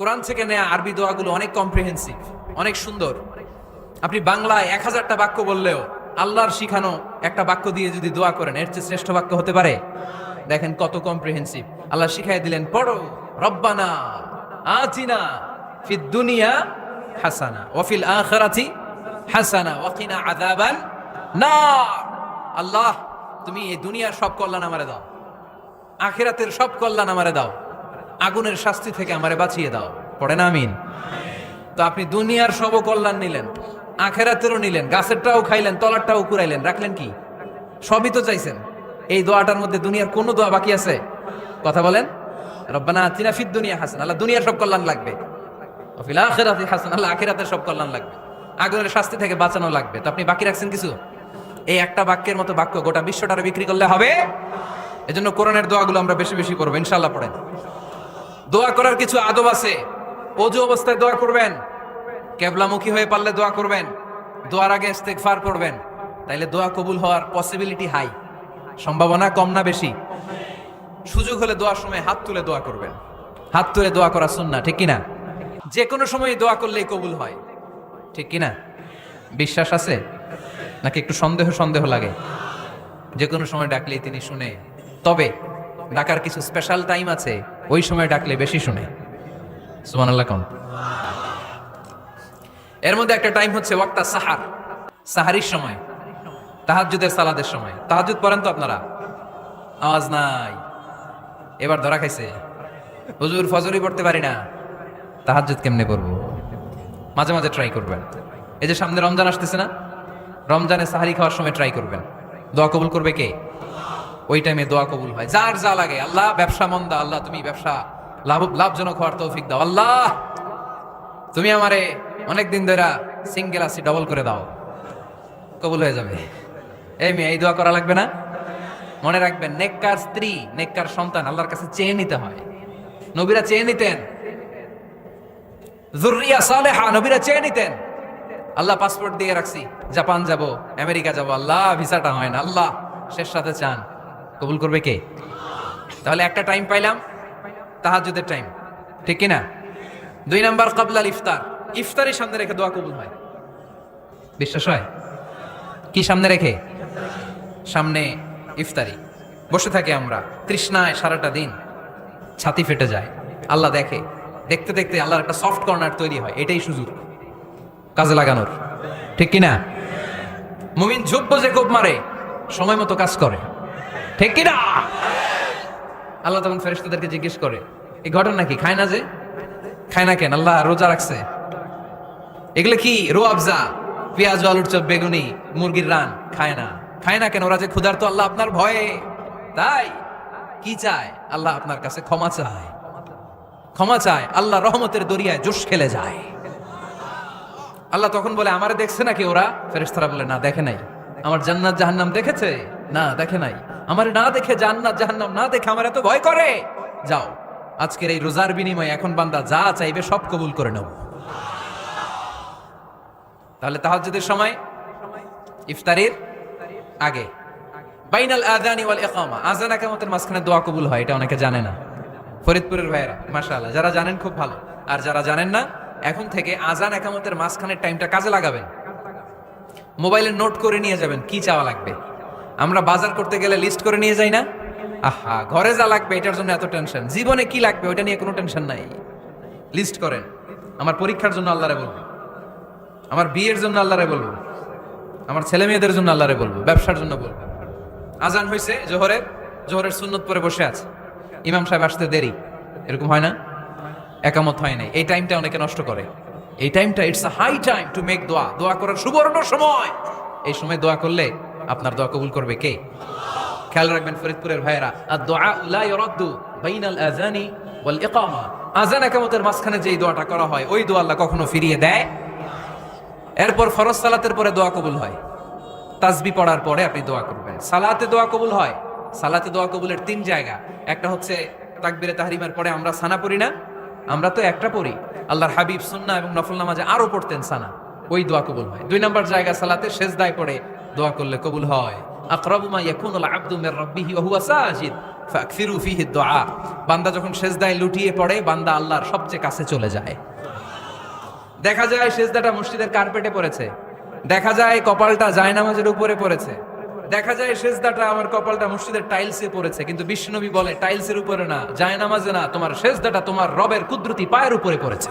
কোরআন থেকে নেওয়া আরবি দোয়াগুলো অনেক কম্প্রিহেন্সিভ অনেক সুন্দর। আপনি বাংলায় এক হাজারটা বাক্য বললেও আল্লাহর শিখানো একটা বাক্য দিয়ে যদি দোয়া করেন, এর চেয়ে শ্রেষ্ঠ বাক্য হতে পারে? দেখেন কত কম্প্রিহেন্সিভ আল্লাহ শিখাই দিলেন, পড়ো, রব্বানা আতিনা ফিদ দুনিয়া হাসানা ওয়াফিল আখিরাতি হাসানা ওয়াকিনা আযাবান না আল্লাহ, তুমি এই দুনিয়ার সব কল্যাণ আমারে দাও। আখিরাতের সব কল্যাণ আমারে দাও। আগুনের শাস্তি থেকে আমারে বাঁচিয়ে দাও। পড়ে না আমিন। তো আপনি দুনিয়ার সব কল্যাণ নিলেন, আখেরাতেরও নিলেন, গাছেরটাও খাইলেন, তলারটাও কুড়াইলেন, রাখলেন কি? সবই তো চাইছেন। এই দোয়াটার মধ্যে দুনিয়ার কোনো দোয়া বাকি আছে? কথা বলেন। রব্বানা আতিনা ফিদ দুনিয়া হাসান, আল্লাহ দুনিয়ার সব কল্যাণ লাগবে। অফিল আখিরাতি হাসান, আল্লাহ আখিরাতের সব কল্যাণ লাগবে। আগুনের শাস্তি থেকে বাঁচানো লাগবে। তো আপনি বাকি রাখছেন কিছু? এই একটা বাক্যের মতো বাক্য গোটা বিশ্বটারে বিক্রি করলে হবে? এজন্য কোরআনের দোয়াগুলো আমরা বেশি বেশি করব ইনশাল্লাহ পড়েন। দোয়া করার কিছু আদব আছে। অজু অবস্থায় দোয়া করবেন। কেবলামুখী হয়ে পারলে দোয়া করবেন। দোয়ার আগে ইস্তেগফার করবেন। তাইলে দোয়া কবুল হওয়ার পসিবিলিটি হাই সম্ভাবনা কম না বেশি। সুযোগ হলে দোয়ার সময় হাত তুলে দোয়া করবেন। হাত তুলে দোয়া করা সুন্না ঠিক কিনা? যে কোনো সময় দোয়া করলেই কবুল হয়। ঠিক কিনা? বিশ্বাস আছে? নাকি একটু সন্দেহ সন্দেহ লাগে? যে কোনো সময় ডাকলেই তিনি শুনে। তবে ডাকার কিছু স্পেশাল টাইম আছে। ওই সময় ডাকলে বেশি শুনে। সুমান এর মধ্যে একটা টাইম হচ্ছে ওয়াক্তা সাহার। সাহারির সময় তাহাজুদের সালাদের সময়। তাহাজুদ পড়েন তো আপনারা? আওয়াজ নাই। এবার ধরা খাইছে। হুজুর ফজরই পড়তে পারি না। তাহাজুদ কেমনে করব? মাঝে মাঝে ট্রাই করবেন। এই যে সামনে রমজান আসতেছে না? রমজানে সাহারি খাওয়ার সময় ট্রাই করবেন। দোয়া কবুল করবে কে? ওই টাইমে দোয়া কবুল হয়। যার যা লাগে, আল্লাহ ব্যবসা মন্দা, আল্লাহ তুমি ব্যবসা লাভ, লাভজনক হওয়ার তৌফিক দাও। আল্লাহ, তুমি আমারে অনেক দিন ধরে সিঙ্গেল আসি ডবল করে দাও। কবুল হয়ে যাবে। এই মেয়ে, এই দোয়া করা লাগবে না? মনে রাখবেন, নেককার স্ত্রী, নেককার সন্তান আল্লাহর কাছে চেয়ে নিতে হয়। নবীরা চেয়ে নিতেন। জুরিয়া সালেহা, নবীরা চেয়ে নিতেন। আল্লাহ পাসপোর্ট দিয়ে রাখছি, জাপান যাব, আমেরিকা যাব, আল্লাহ, ভিসাটা হয় না, আল্লাহ, শেষ সাথে চান। কবুল করবে কে? তাহলে একটা টাইম পাইলাম তাহাজুদের টাইম ঠিক কিনা? দুই নাম্বার কাবলাল ইফতার। ইফতারের সামনে রেখে দোয়া কবুল হয়। বিশ্বাস হয়? কি সামনে রেখে? সামনে ইফতারি। বসে থাকি আমরা, তৃষ্ণায় সারাটা দিন। ছাতি ফেটে যায়। আল্লাহ দেখে। দেখতে দেখতে আল্লাহর একটা সফট কর্নার তৈরি হয়। এটাই সুযোগ। কাজে লাগানোর। ঠিক কিনা? মুমিন ঝুব্ব যে কোপ মারে, সময় মতো কাজ করে। ঠিক কিনা? আল্লাহ তখন ফেরেশতাদেরকে জিজ্ঞেস করে, এই ঘটনা কি? খায় না যে? খায় না কেন? আল্লাহ রোজা রাখছে। এগুলো কি? রো আফজা, পেঁয়াজ, আলুর চপ, বেগুনি, মুরগির রান। খায় না। খায় না কেন? ওরা যে ক্ষুধার্ত, আল্লাহ আপনার ভয়ে। তাই? কি চায়? আল্লাহ আপনার কাছে ক্ষমা চায়। ক্ষমা চায়। আল্লাহ রহমতের দরিয়ায় জোশ খেলে যায়। আল্লাহ তখন বলে, আমারে দেখছে নাকি ওরা? ফেরেশতারা বলে, না, দেখে নাই। আমার জান্নাত জাহান্নাম দেখেছে? না, দেখে নাই। আমার না দেখে জান্নাত জাহান্নাম না দেখে আমার এত ভয় করে? যাও, আজকের এই রোজার বিনিময়ে এখন বান্দা যা চাইবে সব কবুল করে নেব। তাহলে তাহাজ্জুদের সময়? ইফতারির আগে। বাইনাল আযানি ওয়াল ইকামা। আযান ইকামতের মাঝখানে দোয়া কবুল হয়, এটা অনেকে জানে না। ফরিদপুরের ভাইয়েরা, মাশাআল্লাহ, যারা জানেন খুব ভালো। আর যারা জানেন না, এখন থেকে আজান একামতের মাঝখানের টাইমটা কাজে লাগাবেন। মোবাইলে নোট করে নিয়ে যাবেন, কি চাওয়া লাগবে? আমরা বাজার করতে গেলে লিস্ট করে নিয়ে যাই না? আহা, ঘরে যা লাগবে, এটার জন্য এত টেনশন জীবনে কি লাগবে ওটা নিয়ে কোনো টেনশন নাই। লিস্ট করেন। আমার পরীক্ষার জন্য আল্লাহরে বলব। আমার বিয়ের জন্য আল্লাহরে বলব। আমার ছেলে মেয়েদের জন্য আল্লাহরে বলব। ব্যবসার জন্য বলব। আজান হয়েছে জোহরের জোহরের সুন্নত পরে বসে আছে। ইমাম সাহেব আসতে দেরি। এরকম হয় না? একামত হয় নাই। এই টাইমটা অনেকে নষ্ট করে। এই টাইমটা it's a high time to make দোয়া দোয়া করার সুবর্ণ সময়। এই সময় দোয়া করলে আপনার দোয়া কবুল করবে কে? খেয়াল রাখবেন ফরিদপুরের ভাইয়েরা। আর দোয়া লা ইরাদ্দু বাইনাল আযানি ওয়াল ইকামা। আযান একামতের মাঝখানে যেই দোয়াটা করা হয়, ওই দোয়া আল্লাহ কখনো ফিরিয়ে দেয়। এরপর ফরজ সালাতের পরে দোয়া কবুল হয়। তাসবি পড়ার পরে আপনি দোয়া করবেন। সালাতে দোয়া কবুল হয়। সালাতে দোয়া কবুলের তিন জায়গা। একটা হচ্ছে তাকবিরে তাহরিমার পরে আমরা সানা পড়ি না? আমরা তো একটা পড়ি। আল্লাহর হাবিব সুন্না এবং নফল নামাজে আরও পড়তেন সানা। ওই দোয়া কবুল হয়। দুই নম্বর জায়গা সালাতে শেষ দায় পড়ে দোয়া করলে কবুল হয়। বান্দা যখন সেজদায় লুটিয়ে পড়ে, বান্দা আল্লাহর সবচেয়ে কাছে চলে যায়। দেখা যায় সেজদাটা মসজিদের কার্পেটে পড়েছে। দেখা যায় কপালটা জায়নামাজের উপরে পড়েছে। দেখা যায় সেজদাটা আমার কপালটা মসজিদের টাইলসে পড়েছে, কিন্তু বিষ্ণুনবী বলে টাইলসের উপরে না জায়নামাজে না, তোমার সেজদাটা তোমার রবের কুদরতি পায়ের উপরে পড়েছে।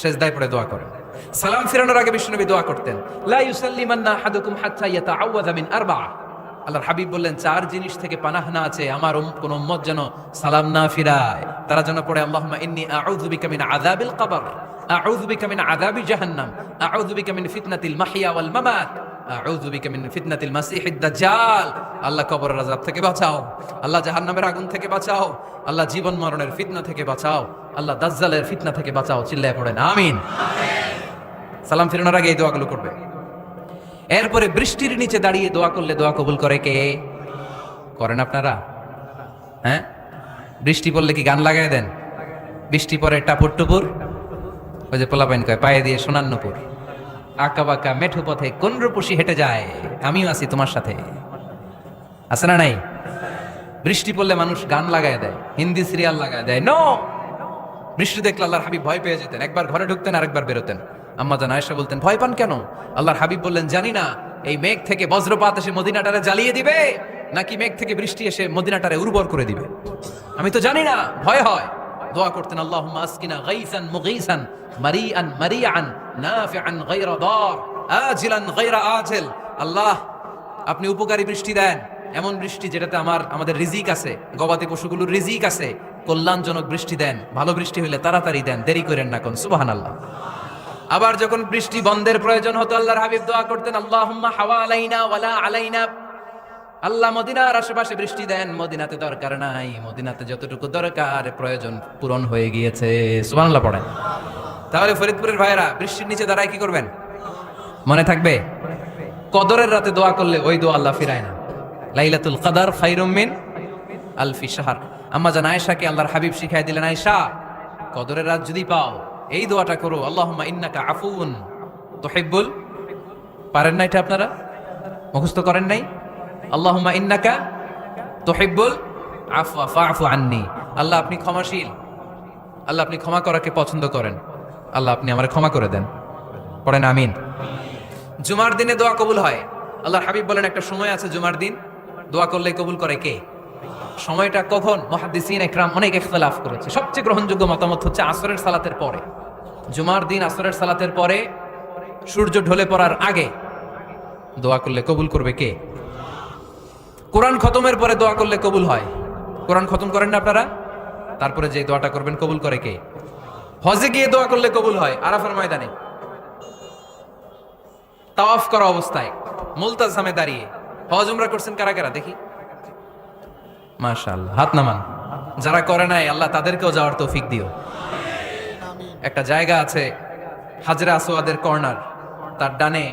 সেজদায় পড়ে দোয়া করেন। সালাম ফিরানোর আগে বিষ্ণুনবী দোয়া করতেন, লা ইউসাল্লিমান্না আহাদুকুম হাত্তা ইয়াতাআওয়াযা মিন আরবা'a আল্লাহর হাবিব বললেন, চার জিনিস থেকে পানাহ না আছে, আমার কোন উম্মত যেন সালাম না ফিরায়। তারা যেন পড়ে, আল্লাহুম্মা ইন্নী আউযু বিকা মিন আযাবিল কবর। মিন জাহান্নাম মামাত মিন আল্লাহ কবরের থেকে বাঁচাও, আল্লাহ জাহান্নামের আগুন থেকে বাঁচাও, আল্লাহ জীবন মরণের ফিতনা থেকে বাঁচাও, আল্লাহ দাজ্জালের ফিতনা থেকে বাঁচাও, চিল্লায় পড়েন, আমিন। সালাম ফিরানোর আগে এই দোয়াগুলো করবে। এরপরে বৃষ্টির নিচে দাঁড়িয়ে দোয়া করলে দোয়া কবুল করে কে? করেন আপনারা? হ্যাঁ? বৃষ্টি পড়লে কি গান লাগাই দেন? বৃষ্টি পরে টাপুর টুপুর? ওই যে পোলাপাইন কয়, পায়ে দিয়ে সোনান্নপুর। আঁকা বাঁকা মেঠো পথে কোন রূপসী হেঁটে যায়? আমিও আছি তোমার সাথে। আছে না নাই? বৃষ্টি পড়লে মানুষ গান লাগায় দেয়, হিন্দি সিরিয়াল লাগায় দেয়। নো বৃষ্টি দেখলে আল্লাহর হাবিব ভয় পেয়ে যেতেন। একবার ঘরে ঢুকতেন, আরেকবার বেরোতেন। আম্মা জান আয়েশা বলতেন, ভয় পান কেন? আল্লাহর হাবিব বললেন, জানি না, এই মেঘ থেকে বজ্রপাত এসে মদিনাটারে জ্বালিয়ে দিবে, নাকি মেঘ থেকে বৃষ্টি এসে মদিনাটারে উর্বর করে দিবে? আমি তো জানি না, ভয় হয়। দোয়া করতেন, আল্লাহুম্মা আসকিনা গাইসান মুগীসান মারিআন মারিআন নাফিআন গায়রা দার, আজিলান গায়রা আজিল। আল্লাহ, আপনি উপকারী বৃষ্টি দেন। এমন বৃষ্টি যেটাতে আমার, আমাদের রিজিক আছে, গবাদি পশুগুলোর রিজিক আছে, কল্যাণজনক বৃষ্টি দেন, ভালো বৃষ্টি হলে তাড়াতাড়ি দেন, দেরি করেন না কোন সুবাহান আল্লাহ আবার যখন বৃষ্টি বন্ধের প্রয়োজন হতো, আল্লাহর হাবিব দোয়া করতেন, আল্লাহুম্মা হাওয়া আলাইনা ওয়ালা আলাইনা আল্লাহ মদিনার আশেপাশে বৃষ্টি দেন, মদিনাতে দরকার নাই। মদিনাতে যতটুকু দরকার, প্রয়োজন পূরণ হয়ে গিয়েছে। সুবহানাল্লাহ পড়েন। তাহলে ফরিদপুরের ভাইরা বৃষ্টির নিচে দাঁড়ায় কি করবেন? মনে থাকবে? কদরের রাতে দোয়া করলে ওই দোয়া আল্লাহ ফিরায় না। লাইলাতুল কাদার খাইরুম মিন আলফি শাহর। আম্মা জান আয়েশাকে আল্লাহর হাবিব শিখাই দিলেন, আয়েশা, কদরের রাত যদি পাও, এই দোয়াটা করো। আল্লাহুম্মা ইন্নাকা আফুন তুহিব্বুল। পারেন না এটা আপনারা? মুখস্থ করেন নাই? আল্লাহুম্মা ইন্নাকা তুহিব্বুল আফওয়া ফাআফু আন্নি। আল্লাহ আপনি ক্ষমাশীল। আল্লাহ আপনি ক্ষমা করাকে পছন্দ করেন। আল্লাহ আপনি আমারে ক্ষমা করে দেন। পড়েন আমিন। জুমার দিনে দোয়া কবুল হয়। আল্লাহ হাবিব বলেন, একটা সময় আছে জুমার দিন। দোয়া করলে কবুল করে কে? সময়টা কখন? মহাদিসিন একরাম অনেক ইখতিলাফ করেছে। সবচেয়ে গ্রহণযোগ্য মতামত হচ্ছে আসরের সালাতের পরে। জুমার দিন আসরের সালাতের পরে সূর্য ঢলে পড়ার আগে দোয়া করলে কবুল করবে কে? কোরআন খতমের পরে দোয়া করলে কবুল হয়। কোরআন খতম করেন না আপনারা? তারপরে যে দোয়াটা করবেন কবুল করে কে? হজে গিয়ে দোয়া করলে কবুল হয় আরাফার ময়দানে। তাওয়াফ করা অবস্থায় মুলতাজামে দাঁড়িয়ে। হজ উমরা করছেন কারা কারা? দেখি। মাশাআল্লাহ হাত নামান। যারা করে নাই আল্লাহ তাদেরকেও যাওয়ার তৌফিক দিও। একটা জায়গা আছে হাজরা আসোয়াদের কর্নার। তার ডানে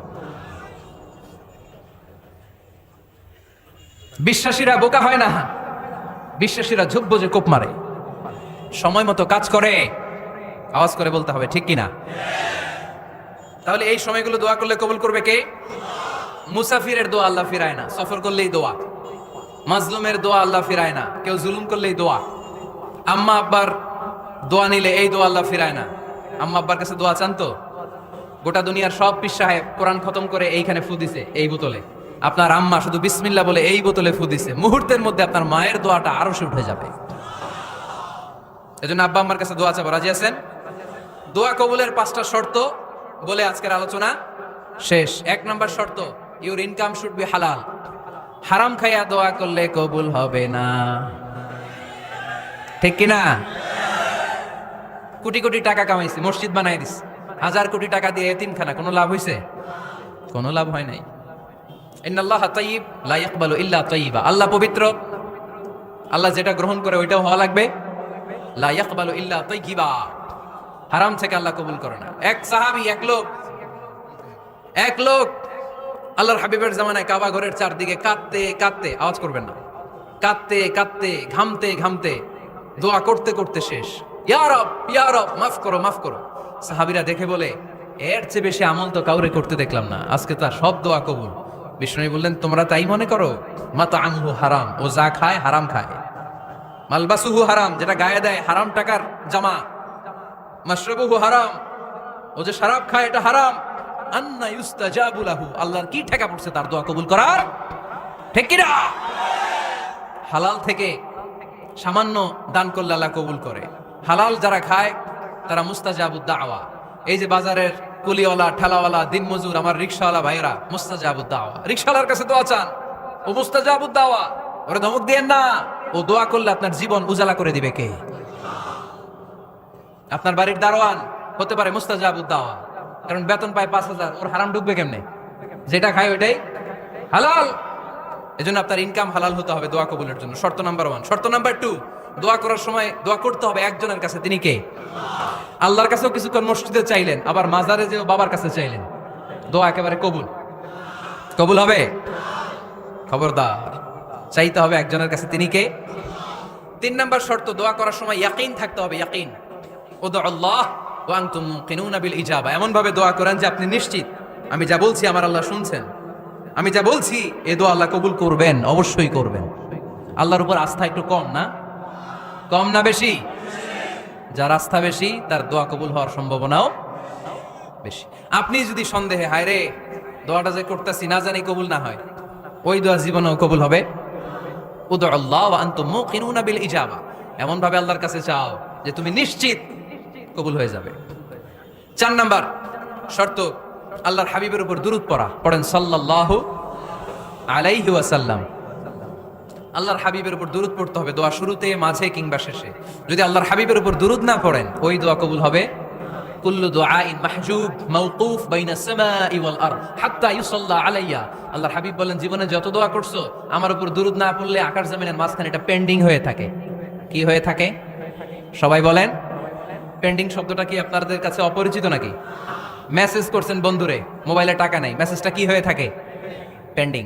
বিশ্বাসীরা বোকা হয় না। বিশ্বাসীরা ঝুব্ব যে কোপ মারে। সময় মতো কাজ করে। আওয়াজ করে বলতে হবে, ঠিক কিনা? তাহলে এই সময়গুলো দোয়া করলে কবুল করবে কে? মুসাফিরের দোয়া আল্লাহ ফিরায় না। সফর করলেই দোয়া। মাজলুমের দোয়া আল্লাহ ফিরায় না। কেউ জুলুম করলেই দোয়া। আম্মা আব্বার দোয়া নিলে এই দোয়া আল্লাহ ফিরায় না। আম্মা আব্বার কাছে দোয়া চান তো? গোটা দুনিয়ার সব পিস সাহেব কোরআন খতম করে এইখানে ফু দিছে, এই বোতলে। আপনার আম্মা শুধু বিসমিল্লা বলে এই বোতলে ফু দিছে। মুহূর্তের মধ্যে আপনার মায়ের দোয়াটা আরও সে উঠে যাবে। এজন্য আব্বা আম্মার কাছে দোয়া চাবো। রাজি আছেন? দোয়া কবুলের পাঁচটা শর্ত বলে আজকের আলোচনা শেষ। এক নম্বর শর্ত ইউর ইনকাম শুড বি হালাল হারাম খাইয়া দোয়া করলে কবুল হবে না। ঠিক কিনা? কোটি কোটি টাকা কামাইছি, মসজিদ বানাই দিস হাজার কোটি টাকা দিয়ে এতিমখানা, কোনো লাভ হইছে? কোনো লাভ হয় নাই। ইন্নাল্লাহ তাইয়িব, লা ইয়াকবালু ইল্লা তাইয়িবা। আল্লাহ পবিত্র। আল্লাহ যেটা গ্রহণ করে ওইটাও হওয়া লাগবে। লা ইয়াকবালু ইল্লা তাইয়িবা। হারাম থেকে আল্লাহ কবুল করে না। এক সাহাবী, এক লোক এক লোক আল্লাহর হাবিবের জামানায় কাবা ঘরের চারদিকে কাঁদতে কাঁদতে, আওয়াজ করবেন না, কাঁদতে কাঁদতে, ঘামতে ঘামতে, দোয়া করতে করতে শেষ। ইয়ারব ইয়ারব মাফ করো মাফ করো। সাহাবিরা দেখে বলে, এর চেয়ে বেশি আমল তো কাউরে করতে দেখলাম না। আজকে তার সব দোয়া কবুল। বিষ্ণু বললেন, তোমরা তাই মনে করো? মাতা আমহু হারাম। ও যা খায়, হারাম খায়। মালবাসুহু হারাম, যেটা গায়ে দেয়, হারাম টাকার জামা। মাশরাবুহু হারাম। ও যে শরাব খায়, এটা হারাম। আন্না ইউস্তাজাবু লাহু। আল্লাহর কি ঠেকা পড়ছে তার দোয়া কবুল করার? ঠিক কি না হালাল থেকে সামান্য দান করলে আল্লাহ কবুল করে। হালাল যারা খায়, তারা মুস্তাজাবুদ দাওয়া। এই যে বাজারের কুলিওয়ালা, ঠেলাওয়ালা, দিনমজুর, আমার রিক্সাওয়ালা ভাইরা মুস্তাজাবুদ দাওয়া রিক্সাওয়ালার কাছে দোয়া চান। ও মুস্তাজাবুদ দাওয়া ওরে ধমক দিয়েন না। ও দোয়া করলে আপনার জীবন উজালা করে দিবে কে? আপনার বাড়ির দারোয়ান হতে পারে মুস্তাজাবুদ দাওয়া কারণ বেতন পায় পাঁচ হাজার। ওর হারাম ঢুকবে কেমনে? যেটা খায় ওইটাই। হালাল! এজন্য আপনার ইনকাম হালাল হতে হবে দোয়া কবুলের জন্য। শর্ত নাম্বার ওয়ান শর্ত নাম্বার টু দোয়া করার সময় দোয়া করতে হবে একজনের কাছে, তিনি কে? আল্লাহর কাছেও কিছুক্ষণ মসজিদে চাইলেন, আবার মাজারে যে বাবার কাছে চাইলেন। দোয়া একেবারে কবুল। কবুল হবে? খবরদার। চাইতে হবে একজনের কাছে, তিনি কে? তিন নাম্বার শর্ত, দোয়া করার সময় ইয়াকিন থাকতে হবে, ইয়াকিন। ও দো আল্লাহ ওয়াং আনতুম কিনুনা বিল ইজাবা। এমন ভাবে দোয়া করেন যে আপনি নিশ্চিত, আমি যা বলছি আমার আল্লাহ শুনছেন। আমি যা বলছি, এ দোয়া আল্লাহ কবুল করবেন, অবশ্যই করবেন। আল্লাহর উপর আস্থা একটু কম, না? কম না বেশি? যার আস্থা বেশি, তার দোয়া কবুল হওয়ার সম্ভাবনাও বেশি। আপনি যদি সন্দেহে, হায় রে, দোয়াটা যে করতেছি, না জানি কবুল না হয়। ওই দোয়া জীবনেও কবুল হবে। উদ আল্লাহ আনতুম মুকিনুনা বিল ইজাবা। এমন ভাবে আল্লাহর কাছে চাও যে তুমি নিশ্চিত কবুল হয়ে যাবে। চার নাম্বার শর্ত, আল্লাহর হাবিবের উপর দুরুদ পড়া। পড়েন সাল্লাল্লাহু আলাইহি ওয়াসাল্লাম। আল্লাহর হাবিবের উপর দুরুদ পড়তে হবে, দোয়া শুরুতে, মাঝে কিংবা শেষে। যদি আল্লাহর হাবিবের উপর দুরুদ না পড়েন, ওই দোয়া কবুল হবে। কুল্লু দুআইন মাহজুব, মাওকুফ বাইনা সামাই ওয়াল আরদ, হাত্তা আল্লাহর হাবিব বলেন, জীবনে যত দোয়া করছ, আমার উপর দুরুদ না পড়লে আকাশ জমিনের মাঝখানে এটা পেন্ডিং হয়ে থাকে। কি হয়ে থাকে? সবাই বলেন পেন্ডিং শব্দটা কি আপনাদের কাছে অপরিচিত নাকি? মেসেজ করছেন, বন্ধুরে, মোবাইলে টাকা নাই। মেসেজটা কি হয়ে থাকে? পেন্ডিং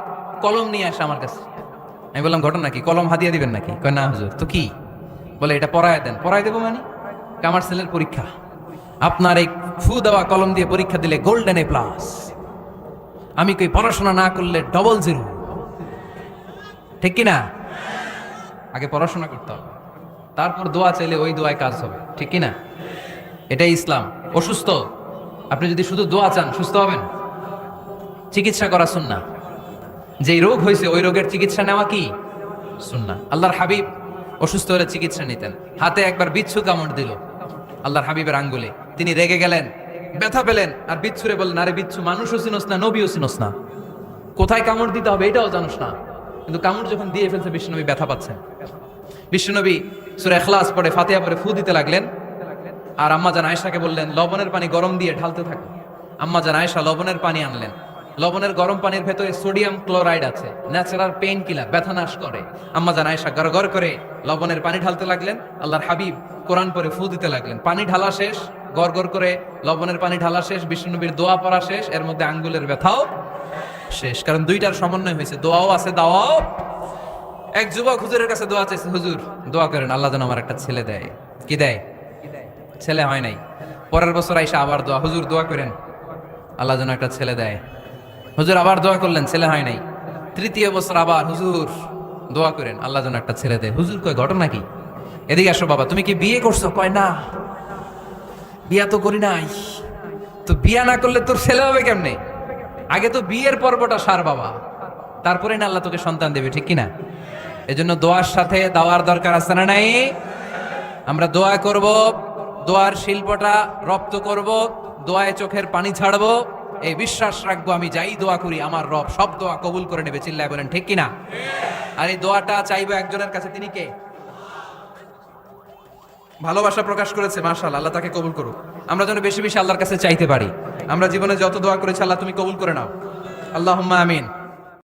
কলম নিয়ে আসে আমার কাছে। আমি বললাম, ঘটনা কি? কলম হাতিয়ে দিবেন নাকি? কয়, না হুজুর। তো কি? বলে, এটা পড়ায় দেন। পড়ায় দেবো মানে? কামার পরীক্ষা। আপনার এই ফু দেওয়া কলম দিয়ে পরীক্ষা দিলে গোল্ডেন এ প্লাস আমি কই, পড়াশোনা না করলে ডবল জিরো ঠিক কি না? আগে পড়াশোনা করতে হবে। তারপর দোয়া চাইলে ওই দোয়ায় কাজ হবে। ঠিক কি না? এটাই ইসলাম। অসুস্থ? আপনি যদি শুধু দোয়া চান, সুস্থ হবেন? চিকিৎসা করা শুননা যেই রোগ হয়েছে, ওই রোগের চিকিৎসা নেওয়া কি? শুননা আল্লাহর হাবিব অসুস্থ হলে চিকিৎসা নিতেন। হাতে একবার বিচ্ছু কামড় দিল। আল্লাহর হাবিবের আঙ্গুলে। তিনি রেগে গেলেন, ব্যথা পেলেন, আর বিচ্ছুরে বললেন, আরে বিচ্ছু, মানুষও চিনস না, নবীও চিনস না। কোথায় কামড় দিতে হবে এটাও জানোস না। কিন্তু কামড় যখন দিয়ে ফেলছে বিষ্ণুনবী ব্যথা পাচ্ছেন। বিষ্ণুনবী সুরে এখলাস পরে ফাতিয়া পরে ফু দিতে লাগলেন। আর আম্মা জান আয়েশাকে বললেন, লবণের পানি গরম দিয়ে ঢালতে থাকো। আম্মা জান আয়েশা লবণের পানি আনলেন। লবণের গরম পানির ভেতরে সোডিয়াম ক্লোরাইড আছে ন্যাচারাল পেইন কিলার ব্যথা নাশ করে। আম্মা জান আয়েশা গড় করে লবণের পানি ঢালতে লাগলেন, আল্লাহর হাবিব কোরআন পরে ফু দিতে লাগলেন। পানি ঢালা শেষ গড় করে লবণের পানি ঢালা শেষ বিষ্ণুনবীর দোয়া পড়া শেষ, এর মধ্যে আঙ্গুলের ব্যথাও শেষ। কারণ দুইটার সমন্বয় হয়েছে, দোয়াও আছে, দাওয়াও। এক যুবক হুজুরের কাছে দোয়া চাইছে, হুজুর, দোয়া করেন, আল্লাহ যেন আমার একটা ছেলে দেয়। কি দেয়? ছেলে হয় নাই। পরের বছর আইসা আবার দোয়া, হুজুর, দোয়া করেন, আল্লাহ যেন একটা ছেলে দেয়। হুজুর আবার দোয়া করলেন, ছেলে হয় নাই। তৃতীয় বছর আবার, হুজুর, দোয়া করেন, আল্লাহ যেন একটা ছেলে দেয়। হুজুর কয়, ঘটনা কি? এদিকে আসো বাবা, তুমি কি বিয়ে করছ? কয়, না, বিয়া তো করি নাই। তো বিয়া না করলে তোর ছেলে হবে কেমনে? আগে তো বিয়ের পর্বটা সার বাবা, তারপরে না আল্লাহ তোকে সন্তান দেবে, ঠিক কিনা? এজন্য দোয়ার সাথে দাওয়ার দরকার আছে না নাই? আমরা দোয়া করব, দোয়ার শিল্পটা রপ্ত করব, দোয়ায় চোখের পানি ছাড়বো। এই বিশ্বাস রাখব, আমি যাই দোয়া করি, আমার রব সব দোয়া কবুল করে নেবে, চিল্লায় বলেন, ঠিক কিনা? আর এই দোয়াটা চাইব একজনের কাছে, তিনি কে? ভালোবাসা প্রকাশ করেছে মার্শাল আল্লাহ তাকে কবুল করুক। আমরা যেন বেশি বেশি আল্লাহর কাছে চাইতে পারি। আমরা জীবনে যত দোয়া করেছি, আল্লাহ তুমি কবুল করে নাও। আল্লাহ আমিন।